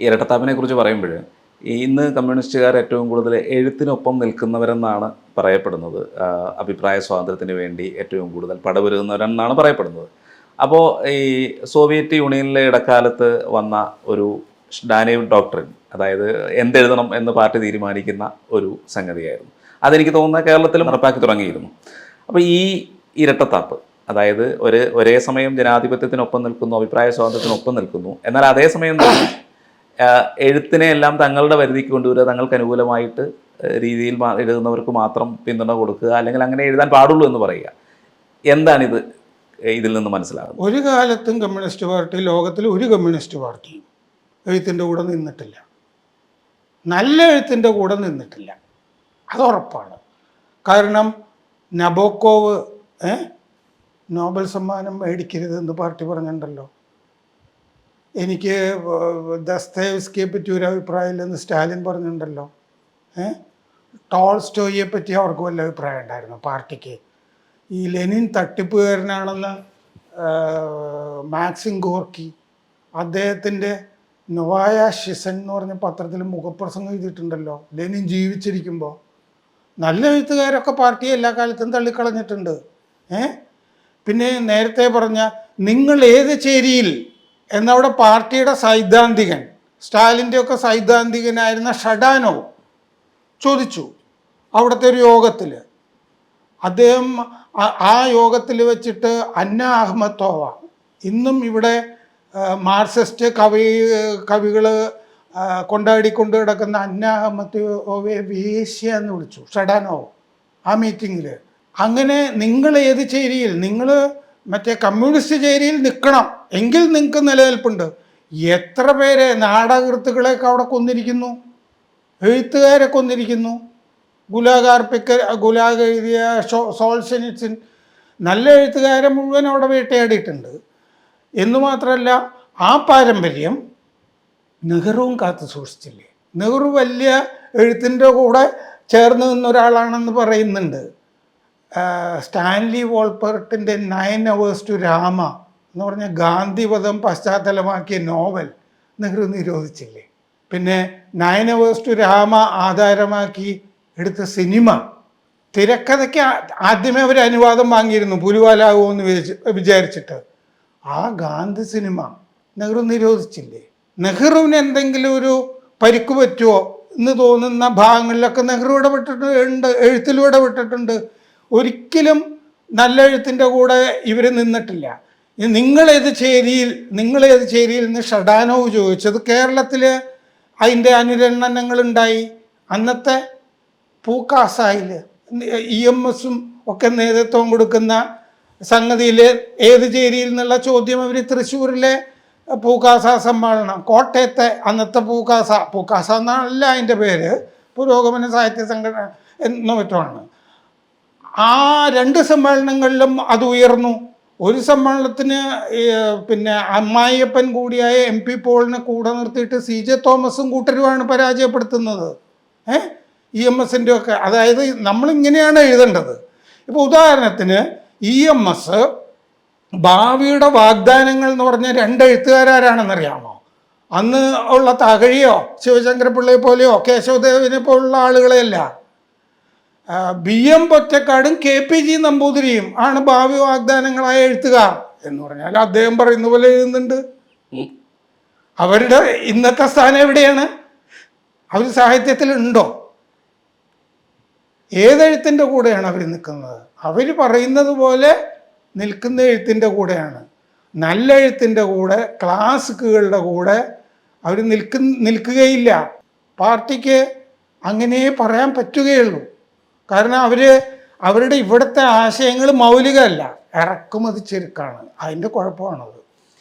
ഇരട്ടത്താപ്പിനെ കുറിച്ച് പറയുമ്പോൾ ഇന്ന് കമ്മ്യൂണിസ്റ്റുകാർ ഏറ്റവും കൂടുതൽ എഴുത്തിനൊപ്പം നിൽക്കുന്നവരെന്നാണ് പറയപ്പെടുന്നത്. അഭിപ്രായ സ്വാതന്ത്ര്യത്തിന് വേണ്ടി ഏറ്റവും കൂടുതൽ പടപൊരുകുന്നവരെന്നാണ് പറയപ്പെടുന്നത്. അപ്പോൾ ഈ സോവിയറ്റ് യൂണിയനിലെ ഇടക്കാലത്ത് വന്ന ഒരു ഡാനീവ് ഡോക്ടറിൻ അതായത് എന്തെഴുതണം എന്ന് പാർട്ടി തീരുമാനിക്കുന്ന ഒരു സംഗതിയായിരുന്നു. അതെനിക്ക് തോന്നുന്ന കേരളത്തിൽ നടപ്പാക്കി തുടങ്ങിയിരുന്നു. അപ്പോൾ ഈ ഇരട്ടത്താപ്പ് അതായത് ഒരു ഒരേ സമയം ജനാധിപത്യത്തിനൊപ്പം നിൽക്കുന്നു അഭിപ്രായ സ്വാതന്ത്ര്യത്തിനൊപ്പം നിൽക്കുന്നു എന്നാൽ അതേസമയം എഴുത്തിനെ എല്ലാം തങ്ങളുടെ പരിധിക്ക് കൊണ്ടുവരിക തങ്ങൾക്ക് അനുകൂലമായിട്ട് രീതിയിൽ എഴുതുന്നവർക്ക് മാത്രം പിന്തുണ കൊടുക്കുക അല്ലെങ്കിൽ അങ്ങനെ എഴുതാൻ പാടുള്ളൂ എന്ന് പറയുക. എന്താണിത് ഇതിൽ നിന്ന് മനസ്സിലാകുന്നത്? ഒരു കാലത്തും കമ്മ്യൂണിസ്റ്റ് പാർട്ടി ലോകത്തിൽ ഒരു കമ്മ്യൂണിസ്റ്റ് പാർട്ടിയും എഴുത്തിന്റെ കൂടെ നിന്നിട്ടില്ല. നല്ല എഴുത്തിന്റെ കൂടെ നിന്നിട്ടില്ല. അത് ഉറപ്പാണ്. കാരണം നബോക്കോവ് നോബൽ സമ്മാനം മേടിക്കരുത് എന്ന് പാർട്ടി പറഞ്ഞിട്ടുണ്ടല്ലോ. എനിക്ക് ദസ്തേവ്സ്കിയെ പറ്റി ഒരു അഭിപ്രായമില്ലെന്ന് സ്റ്റാലിൻ പറഞ്ഞിട്ടുണ്ടല്ലോ. ഏ? ടോൾസ്റ്റോയെ പറ്റി അവർക്ക് വല്ല അഭിപ്രായം ഉണ്ടായിരുന്നു പാർട്ടിക്ക്. ഈ ലെനിൻ തട്ടിപ്പുകാരനാണെന്ന് മാക്സിം ഗോർക്കി അദ്ദേഹത്തിന്റെ നൊവായ ഷിസൻ എന്ന് പറഞ്ഞ പത്രത്തിൽ മുഖപ്രസംഗം ചെയ്തിട്ടുണ്ടല്ലോ ലെനിൻ ജീവിച്ചിരിക്കുമ്പോൾ നല്ല എഴുത്തുകാരൊക്കെ പാർട്ടി എല്ലാ കാലത്തും തള്ളിക്കളഞ്ഞിട്ടുണ്ട്. ഏ? പിന്നെ നേരത്തെ പറഞ്ഞ നിങ്ങൾ ഏത് ചേരിയിൽ എന്നവിടെ പാർട്ടിയുടെ സൈദ്ധാന്തികൻ സ്റ്റാലിന്റെ ഒക്കെ സൈദ്ധാന്തികനായിരുന്ന ഷഡാനോ ചോദിച്ചു അവിടുത്തെ ഒരു യോഗത്തിൽ അദ്ദേഹം ആ- യോഗത്തിൽ വെച്ചിട്ട് അന്ന അഹമ്മത്തോവ ഇന്നും ഇവിടെ മാർസിസ്റ്റ് കവി കവികൾ കൊണ്ടാടിക്കൊണ്ട് കിടക്കുന്ന അന്ന അഹമ്മത്തോവയെ വേശ്യ എന്ന് വിളിച്ചു ഷഡാനോ ആ മീറ്റിങ്ങിൽ അങ്ങനെ നിങ്ങൾ ഏത് ചേരിയിൽ നിങ്ങൾ മറ്റേ കമ്മ്യൂണിസ്റ്റ് ചേരിയിൽ നിൽക്കണം. എങ്കിൽ നിങ്ങൾക്ക് നിലനിൽപ്പുണ്ട്. എത്ര പേരെ നാടകൃത്തുക്കളെയൊക്കെ അവിടെ കൊന്നിരിക്കുന്നു? എഴുത്തുകാരെ കൊന്നിരിക്കുന്നു. ഗുലാഗാർപ്പിക്ക ഗുലാഗ് എഴുതിയ സോൾസെനിറ്റ്സിൻ നല്ല എഴുത്തുകാരെ മുഴുവൻ അവിടെ വേട്ടയാടിയിട്ടുണ്ട്. എന്നു മാത്രമല്ല ആ പാരമ്പര്യം നെഹ്റുവും കാത്തു സൂക്ഷിച്ചില്ലേ? നെഹ്റു വലിയ എഴുത്തിന്റെ കൂടെ ചേർന്ന് നിന്ന ഒരാളാണെന്ന് പറയുന്നുണ്ട്. സ്റ്റാൻലി വോൾപ്പർട്ടിന്റെ നയൻ അവേഴ്സ് ടു രാമ എന്ന് പറഞ്ഞ ഗാന്ധിവധം പശ്ചാത്തലമാക്കിയ നോവൽ നെഹ്റു നിരോധിച്ചില്ലേ? പിന്നെ നയൻ അവേഴ്സ് ടു രാമ ആധാരമാക്കി എടുത്ത സിനിമ. തിരക്കഥയ്ക്ക് ആദ്യമേ അവർ അനുവാദം വാങ്ങിയിരുന്നു പുലിവാലാകുമെന്ന് എന്ന് വിചാരിച്ചിട്ട്. ആ ഗാന്ധി സിനിമ നെഹ്റു നിരോധിച്ചില്ലേ? നെഹ്റുവിന് എന്തെങ്കിലും ഒരു പരിക്ക് പറ്റുമോ എന്ന് തോന്നുന്ന ഭാഗങ്ങളിലൊക്കെ നെഹ്റു ഇടപെട്ടിട്ടുണ്ട് എഴുത്തിലും ഇടപെട്ടിട്ടുണ്ട്. ഒരിക്കലും നല്ലെഴുത്തിന്റെ കൂടെ ഇവർ നിന്നിട്ടില്ല. നിങ്ങളേത് ചേരിയിൽ നിങ്ങളേത് ചേരിയിൽ നിന്ന് ഷഡാനോവ് ചോദിച്ചത് കേരളത്തിൽ അതിന്റെ അനുരണനങ്ങളുണ്ടായി. അന്നത്തെ പൂക്കാസായിൽ ഇ എം എസും ഒക്കെ നേതൃത്വം കൊടുക്കുന്ന സംഗതിയിൽ ഏത് ചേരിയിൽ നിന്നുള്ള ചോദ്യം അവർ തൃശ്ശൂരിലെ പൂക്കാസ സമ്മേളനം കോട്ടയത്തെ അന്നത്തെ പൂക്കാസ പൂക്കാസ എന്നല്ല അതിന്റെ പേര് പുരോഗമന സാഹിത്യ സംഘടന എന്ന മറ്റുമാണ് ആ രണ്ട് സമ്മേളനങ്ങളിലും അത് ഉയർന്നു. ഒരു സമ്മേളനത്തിന് പിന്നെ അമ്മായിയപ്പൻ കൂടിയായ എം പി പോളിനെ കൂടെ നിർത്തിയിട്ട് സി ജെ തോമസും കൂട്ടരുമാണ് പരാജയപ്പെടുത്തുന്നത്. ഏ? ഇ എം എസിന്റെ ഒക്കെ അതായത് നമ്മളിങ്ങനെയാണ് എഴുതേണ്ടത്. ഇപ്പോൾ ഉദാഹരണത്തിന് ഇ എം എസ് ഭാവിയുടെ വാഗ്ദാനങ്ങൾ എന്ന് പറഞ്ഞ രണ്ട് എഴുത്തുകാരാരാണെന്നറിയാമോ? അന്ന് ഉള്ള തകഴിയോ ശിവശങ്കരപിള്ളയെ പോലെയോ കേശവദേവിനെ പോലുള്ള ആളുകളെയല്ല. ബി എം പൊറ്റക്കാടും കെ പി ജി നമ്പൂതിരിയും ആണ് ഭാവി വാഗ്ദാനങ്ങളായ എഴുത്തുകാർ എന്ന് പറഞ്ഞാൽ അദ്ദേഹം പറയുന്ന പോലെ എഴുതുന്നുണ്ട്. അവരുടെ ഇന്നത്തെ സ്ഥാനം എവിടെയാണ്? അവർ സാഹിത്യത്തിൽ ഉണ്ടോ? ഏതെഴുത്തിന്റെ കൂടെയാണ് അവർ നിൽക്കുന്നത്? അവർ പറയുന്നത് പോലെ നിൽക്കുന്ന എഴുത്തിന്റെ കൂടെയാണ്. നല്ല എഴുത്തിന്റെ കൂടെ ക്ലാസിക്കുകളുടെ കൂടെ അവർ നിൽക്കുന്ന നിൽക്കുകയില്ല. പാർട്ടിക്ക് അങ്ങനെ പറയാൻ പറ്റുകയുള്ളൂ. കാരണം അവർ അവരുടെ ഇവിടുത്തെ ആശയങ്ങൾ മൗലികമല്ല. ഇറക്കുമതി ചെരുക്കാണ്. അതിന്റെ കുഴപ്പമാണത്.